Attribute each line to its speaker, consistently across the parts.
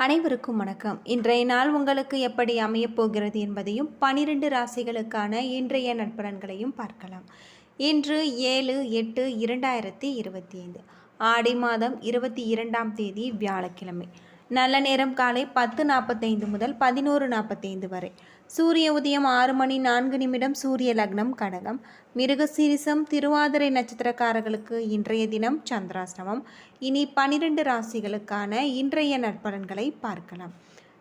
Speaker 1: அனைவருக்கும் வணக்கம். இன்றைய நாள் உங்களுக்கு எப்படி அமையப் போகிறது என்பதையும் பனிரெண்டு ராசிகளுக்கான இன்றைய நட்பலன்களையும் பார்க்கலாம். இன்று ஏழு எட்டு இரண்டாயிரத்தி இருபத்தி ஐந்து. ஆடி மாதம் இருபத்தி இரண்டாம் தேதி வியாழக்கிழமை. நல்ல நேரம் காலை பத்து நாற்பத்தைந்து முதல் பதினோரு நாற்பத்தைந்து வரை. சூரிய உதயம் ஆறு மணி நான்கு நிமிடம் சூரிய லக்னம் கடகம். மிருகசீரிசம் திருவாதிரை நட்சத்திரக்காரர்களுக்கு இன்றைய தினம் சந்திராசிரமம் இனி பனிரெண்டு ராசிகளுக்கான இன்றைய நற்பலன்களை பார்க்கலாம்.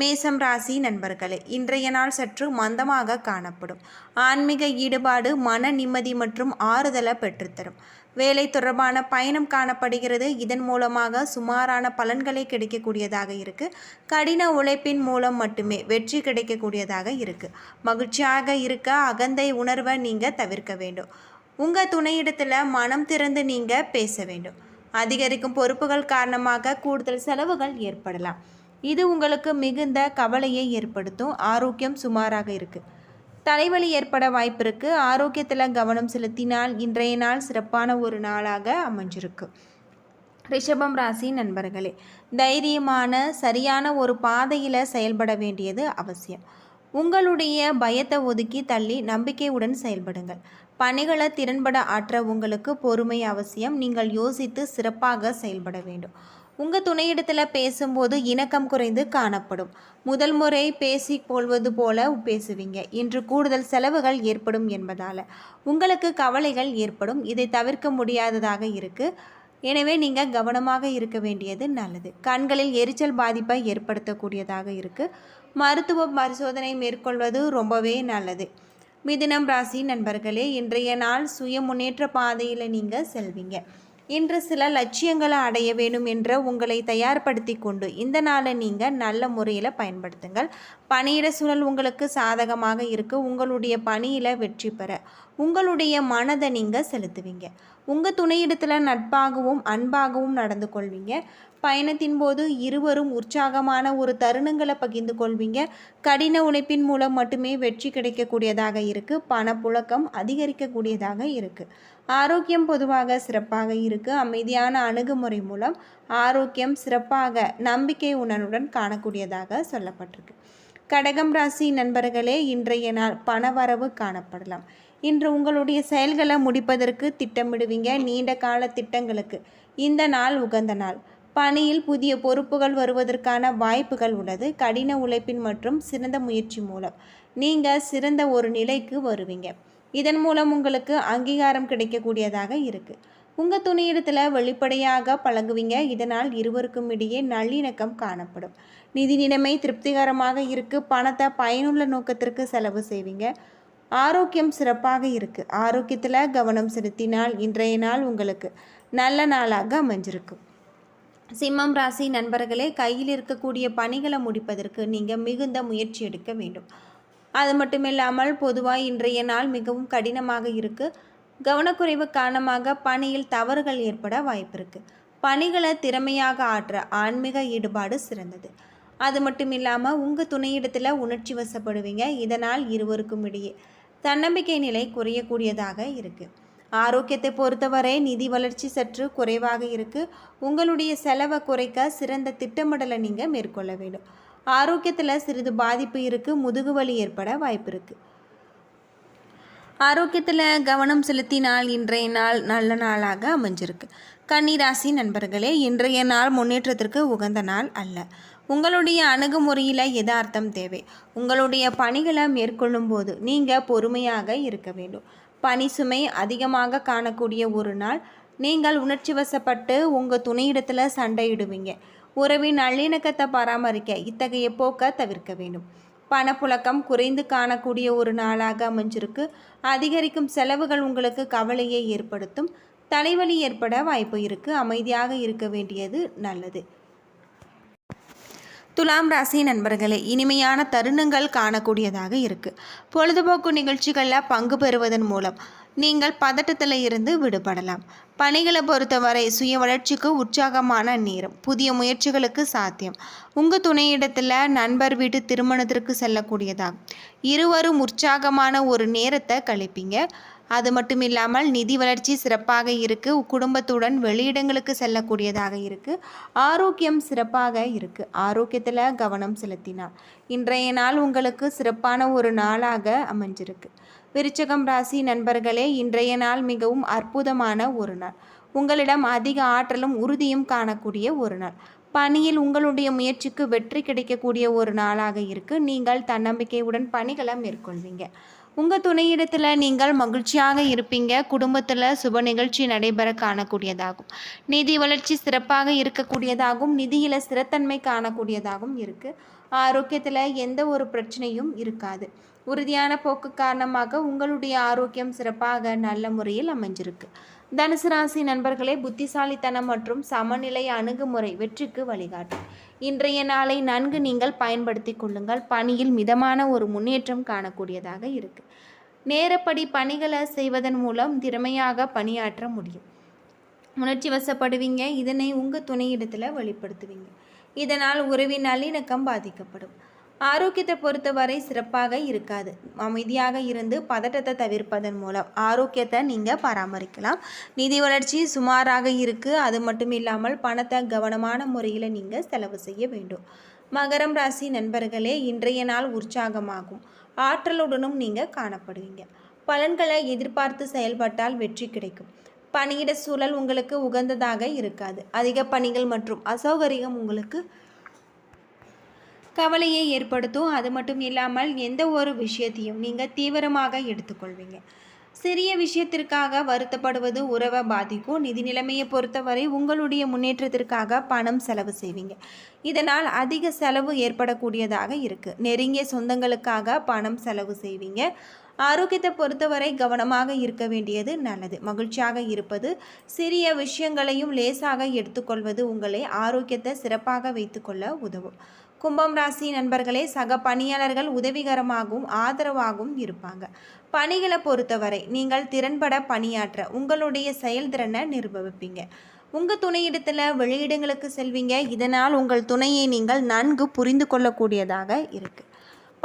Speaker 1: மேசம் ராசி நண்பர்களே இன்றைய நாள் சற்று மந்தமாக காணப்படும். ஆன்மீக ஈடுபாடு மன நிம்மதி மற்றும் ஆறுதலை பெற்றுத்தரும். வேலை தொடர்பான பயணம் காணப்படுகிறது. இதன் மூலமாக சுமாரான பலன்களை கிடைக்கக்கூடியதாக இருக்குது கடின உழைப்பின் மூலம் மட்டுமே வெற்றி கிடைக்கக்கூடியதாக இருக்குது மகிழ்ச்சியாக இருக்க அகந்தை உணர்வை நீங்கள் தவிர்க்க வேண்டும். உங்கள் துணையிடத்தில் மனம் திறந்து நீங்கள் பேச வேண்டும். அதிகரிக்கும் பொறுப்புகள் காரணமாக கூடுதல் செலவுகள் ஏற்படலாம். இது உங்களுக்கு மிகுந்த கவலையை ஏற்படுத்தும் ஆரோக்கியம் சுமாராக இருக்குது தலைவலி ஏற்பட வாய்ப்பிருக்கு ஆரோக்கியத்தில் கவனம் செலுத்தினால் இன்றைய நாள் சிறப்பான ஒரு நாளாக அமைஞ்சிருக்கு. ரிஷபம் ராசி நண்பர்களே தைரியமான சரியான ஒரு பாதையில் செயல்பட வேண்டியது அவசியம். உங்களுடைய பயத்தை ஒதுக்கி தள்ளி நம்பிக்கையுடன் செயல்படுங்கள். பணிகளை திறன்பட ஆற்ற உங்களுக்கு பொறுமை அவசியம். நீங்கள் யோசித்து சிறப்பாக செயல்பட வேண்டும். உங்கள் துணையிடத்தில் பேசும்போது இணக்கம் குறைந்து காணப்படும். முதல் முறை பேசி கொள்வது போல பேசுவீங்க. இன்று கூடுதல் செலவுகள் ஏற்படும் என்பதால். உங்களுக்கு கவலைகள் ஏற்படும். இதை தவிர்க்க முடியாததாக இருக்குது எனவே நீங்கள் கவனமாக இருக்க வேண்டியது நல்லது. கண்களில் எரிச்சல் பாதிப்பை ஏற்படுத்தக்கூடியதாக இருக்குது மருத்துவ பரிசோதனை மேற்கொள்வது ரொம்பவே நல்லது. மிதுனம் ராசி நண்பர்களே இன்றைய நாள் சுய முன்னேற்ற பாதையில் நீங்கள் செல்வீங்க. இன்று சில லட்சியங்களை அடைய வேணும் என்ற உங்களை தயார்படுத்தி கொண்டு இந்த நாளை நீங்கள் நல்ல முறையில் பயன்படுத்துங்கள். பணியிட சூழல் உங்களுக்கு சாதகமாக இருக்கு. உங்களுடைய பணியில் வெற்றி பெற உங்களுடைய மனதை நீங்கள் செலுத்துவீங்க. உங்கள் துணையிடத்தில் நட்பாகவும் அன்பாகவும் நடந்து கொள்வீங்க. பயணத்தின் போது இருவரும் உற்சாகமான ஒரு தருணங்களை பகிர்ந்து கொள்வீங்க. கடின உழைப்பின் மூலம் மட்டுமே வெற்றி கிடைக்கக்கூடியதாக இருக்குது பணப்புழக்கம் அதிகரிக்கக்கூடியதாக இருக்குது ஆரோக்கியம் பொதுவாக சிறப்பாக இருக்குது அமைதியான அணுகுமுறை மூலம் ஆரோக்கியம் சிறப்பாக நம்பிக்கை உணர்வுடன் காணக்கூடியதாக சொல்லப்பட்டிருக்கு. கடகம் ராசி நண்பர்களே இன்றைய நாள் பணவரவு காணப்படலாம். இன்று உங்களுடைய செயல்களை முடிப்பதற்கு திட்டமிடுவீங்க. நீண்ட கால திட்டங்களுக்கு இந்த நாள் உகந்த நாள். பணியில் புதிய பொறுப்புகள் வருவதற்கான வாய்ப்புகள் உள்ளது. கடின உழைப்பின் மற்றும் சிறந்த முயற்சி மூலம் நீங்கள் சிறந்த ஒரு நிலைக்கு வருவீங்க. இதன் மூலம் உங்களுக்கு அங்கீகாரம் கிடைக்கக்கூடியதாக இருக்குது உங்கள் துணியிடத்தில் வெளிப்படையாக பழகுவீங்க. இதனால் இருவருக்கும் இடையே நல்லிணக்கம் காணப்படும். நிதி நிலைமை திருப்திகரமாக இருக்குது பணத்தை பயனுள்ள நோக்கத்திற்கு செலவு செய்வீங்க. ஆரோக்கியம் சிறப்பாக இருக்குது ஆரோக்கியத்தில் கவனம் செலுத்தினால் இன்றைய நாள் உங்களுக்கு நல்ல நாளாக அமைஞ்சிருக்கு சிம்மம் ராசி நண்பர்களே கையில் இருக்கக்கூடிய பணிகளை முடிப்பதற்கு நீங்கள் மிகுந்த முயற்சி எடுக்க வேண்டும். அது மட்டும் இல்லாமல் பொதுவாக இன்றைய நாள் மிகவும் கடினமாக இருக்குது கவனக்குறைவு காரணமாக பணியில் தவறுகள் ஏற்பட வாய்ப்பு இருக்குது பணிகளை திறமையாக ஆற்ற ஆன்மீக ஈடுபாடு சிறந்தது. அது மட்டும் இல்லாமல் உங்கள் துணையிடத்தில் உணர்ச்சி வசப்படுவீங்க. இதனால் இருவருக்கும் இடையே தன்னம்பிக்கை நிலை குறையக்கூடியதாக இருக்குது ஆரோக்கியத்தை பொறுத்தவரை நிதி வளர்ச்சி சற்று குறைவாக இருக்குது உங்களுடைய செலவை குறைக்க சிறந்த திட்டமிடலை நீங்கள் மேற்கொள்ள வேண்டும். ஆரோக்கியத்தில் சிறிது பாதிப்பு இருக்குது முதுகு வலி ஏற்பட வாய்ப்பு இருக்குது ஆரோக்கியத்தில் கவனம் செலுத்தினால் இன்றைய நாள் நல்ல நாளாக அமைஞ்சிருக்கு. கன்னிராசி நண்பர்களே இன்றைய நாள் முன்னேற்றத்திற்கு உகந்த நாள் அல்ல. உங்களுடைய அணுகுமுறையில் யதார்த்தம் தேவை. உங்களுடைய பணிகளை மேற்கொள்ளும் போது நீங்கள் பொறுமையாக இருக்க வேண்டும். பணி சுமை அதிகமாக காணக்கூடிய ஒரு நாள் நீங்கள் உணர்ச்சி வசப்பட்டு உங்கள் துணையிடத்தில் சண்டையிடுவீங்க. உறவின் நல்லிணக்கத்தை பராமரிக்க இத்தகைய போக்கை தவிர்க்க வேண்டும். பணப்புழக்கம் குறைந்து காணக்கூடிய ஒரு நாளாக அமைஞ்சிருக்கு. அதிகரிக்கும் செலவுகள் உங்களுக்கு கவலையை ஏற்படுத்தும். தலைவலி ஏற்பட வாய்ப்பு இருக்குது அமைதியாக இருக்க வேண்டியது நல்லது. துலாம் ராசி நண்பர்களே இனிமையான தருணங்கள் காணக்கூடியதாக இருக்குது பொழுதுபோக்கு நிகழ்ச்சிகளில் பங்கு பெறுவதன் மூலம் நீங்கள் பதட்டத்தில் இருந்து விடுபடலாம். பணிகளை பொறுத்தவரை சுய வளர்ச்சிக்கு உற்சாகமான நேரம் புதிய முயற்சிகளுக்கு சாத்தியம். உங்கள் துணையிடத்தில் நண்பர் வீட்டு திருமணத்திற்கு செல்லக்கூடியதாகும் இருவரும் உற்சாகமான ஒரு நேரத்தை கழிப்பீங்க. அது மட்டும் இல்லாமல் நிதி வளர்ச்சி சிறப்பாக இருக்குது குடும்பத்துடன் வெளியிடங்களுக்கு செல்லக்கூடியதாக இருக்குது ஆரோக்கியம் சிறப்பாக இருக்குது ஆரோக்கியத்தில் கவனம் செலுத்தினார். இன்றைய நாள் உங்களுக்கு சிறப்பான ஒரு நாளாக அமைஞ்சிருக்கு. விருச்சகம் ராசி நண்பர்களே இன்றைய நாள் மிகவும் அற்புதமான ஒரு நாள். உங்களிடம் அதிக ஆற்றலும் உறுதியும் காணக்கூடிய ஒரு நாள். பணியில் உங்களுடைய முயற்சிக்கு வெற்றி கிடைக்கக்கூடிய ஒரு நாளாக இருக்குது நீங்கள் தன்னம்பிக்கையுடன் பணிகளை மேற்கொள்வீங்க. உங்கள் துணையிடத்தில் நீங்கள் மகிழ்ச்சியாக இருப்பீங்க. குடும்பத்தில் சுப நிகழ்ச்சி நடைபெற காணக்கூடியதாகும். நிதி வளர்ச்சி சிறப்பாக இருக்கக்கூடியதாகவும் நிதியில் ஸ்திரத்தன்மை காணக்கூடியதாகவும் இருக்குது ஆரோக்கியத்தில் எந்த ஒரு பிரச்சனையும் இருக்காது. உறுதியான போக்கு காரணமாக உங்களுடைய ஆரோக்கியம் சிறப்பாக நல்ல முறையில் அமைஞ்சிருக்கு. தனுசு ராசி நண்பர்களே புத்திசாலித்தனம் மற்றும் சமநிலை அணுகுமுறை வெற்றிக்கு வழிகாட்டும் இன்றைய நாளை நன்கு நீங்கள் பயன்படுத்தி கொள்ளுங்கள். பணியில் மிதமான ஒரு முன்னேற்றம் காணக்கூடியதாக இருக்கு. நேரப்படி பணிகளை செய்வதன் மூலம் திறமையாக பணியாற்ற முடியும். உணர்ச்சி வசப்படுவீங்க. இதனை உங்கள் துணையிடத்தில் வெளிப்படுத்துவீங்க. இதனால் உறவின் நல்லிணக்கம் பாதிக்கப்படும். ஆரோக்கியத்தை பொறுத்தவரை சிறப்பாக இருக்காது. அமைதியாக இருந்து பதட்டத்தை தவிர்ப்பதன் மூலம் ஆரோக்கியத்தை நீங்கள் பராமரிக்கலாம். நிதி வளர்ச்சி சுமாராக இருக்குது அது மட்டும் இல்லாமல் பணத்தை கவனமான முறையில் நீங்கள் செலவு செய்ய வேண்டும். மகரம் ராசி நண்பர்களே இன்றைய நாள் உற்சாகமாகும். ஆற்றலுடனும் நீங்கள் காணப்படுவீங்க. பலன்களை எதிர்பார்த்து செயல்பட்டால் வெற்றி கிடைக்கும். பணியிட சூழல் உங்களுக்கு உகந்ததாக இருக்காது. அதிக பணிகள் மற்றும் அசௌகரியம் உங்களுக்கு கவலையை ஏற்படுத்தும். அது மட்டும் இல்லாமல் எந்த ஒரு விஷயத்தையும் நீங்கள் தீவிரமாக எடுத்துக்கொள்வீங்க. சிறிய விஷயத்திற்காக வருத்தப்படுவது உறவை பாதிக்கும். நிதி நிலைமையை பொறுத்தவரை உங்களுடைய முன்னேற்றத்திற்காக பணம் செலவு செய்வீங்க. இதனால் அதிக செலவு ஏற்படக்கூடியதாக இருக்குது நெருங்கிய சொந்தங்களுக்காக பணம் செலவு செய்வீங்க. ஆரோக்கியத்தை பொறுத்தவரை கவனமாக இருக்க வேண்டியது நல்லது. மகிழ்ச்சியாக இருப்பது சிறிய விஷயங்களையும் லேசாக எடுத்துக்கொள்வது உங்களை ஆரோக்கியத்தை சிறப்பாக வைத்துக்கொள்ள உதவும். கும்பம் ராசி நண்பர்களே சக பணியாளர்கள் உதவிகரமாகவும் ஆதரவாகவும் இருப்பாங்க. பணிகளை பொறுத்தவரை நீங்கள் திறன்பட பணியாற்ற உங்களுடைய செயல்திறனை நிர்வகிப்பீங்க. உங்கள் துணையிடத்தில் வெளியிடங்களுக்கு செல்வீங்க. இதனால் உங்கள் துணையை நீங்கள் நன்கு புரிந்து கொள்ளக்கூடியதாக இருக்குது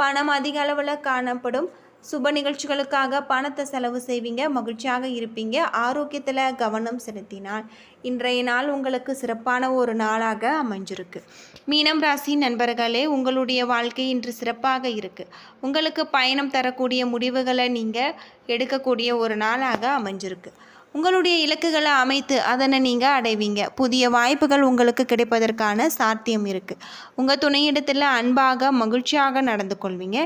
Speaker 1: பணம் அதிக அளவில் காணப்படும். சுப நிகழ்ச்சிகளுக்காக பணத்தை செலவு செய்வீங்க மகிழ்ச்சியாக இருப்பீங்க ஆரோக்கியத்தில் கவனம் செலுத்தினால். இன்றைய நாள் உங்களுக்கு சிறப்பான ஒரு நாளாக அமைஞ்சிருக்கு. மீனம் ராசி நண்பர்களே உங்களுடைய வாழ்க்கை இன்று சிறப்பாக இருக்குது உங்களுக்கு பயணம் தரக்கூடிய முடிவுகளை நீங்கள் எடுக்கக்கூடிய ஒரு நாளாக அமைஞ்சிருக்கு. உங்களுடைய இலக்குகளை அமைத்து அதனை நீங்கள் அடைவீங்க. புதிய வாய்ப்புகள் உங்களுக்கு கிடைப்பதற்கான சாத்தியம் இருக்குது உங்கள் துணையிடத்தில் அன்பாக மகிழ்ச்சியாக நடந்து கொள்வீங்க.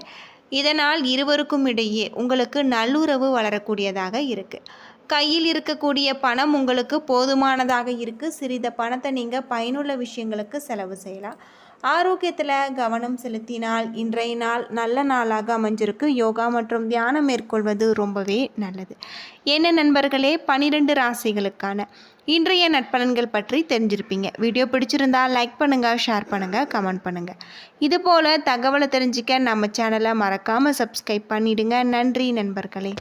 Speaker 1: இதனால் இருவருக்கும் இடையே உங்களுக்கு நல்லுறவு வளரக்கூடியதாக இருக்குது கையில் இருக்கக்கூடிய பணம் உங்களுக்கு போதுமானதாக இருக்குது சிறித பணத்தை நீங்கள் பயனுள்ள விஷயங்களுக்கு செலவு செய்யலாம். ஆரோக்கியத்தில் கவனம் செலுத்தினால் இன்றைய நாள் நல்ல நாளாக அமைஞ்சிருக்கு. யோகா மற்றும் தியானம் மேற்கொள்வது ரொம்பவே நல்லது. என்ன நண்பர்களே? பனிரெண்டு ராசிகளுக்கான இன்றைய நட்பலன்கள் பற்றி தெரிஞ்சிருப்பீங்க. வீடியோ பிடிச்சிருந்தால் லைக் பண்ணுங்கள் ஷேர் பண்ணுங்கள் கமெண்ட் பண்ணுங்கள் இதுபோல் தகவலை தெரிஞ்சிக்க நம்ம சேனலை மறக்காமல் சப்ஸ்கிரைப் பண்ணிவிடுங்க நன்றி நண்பர்களே.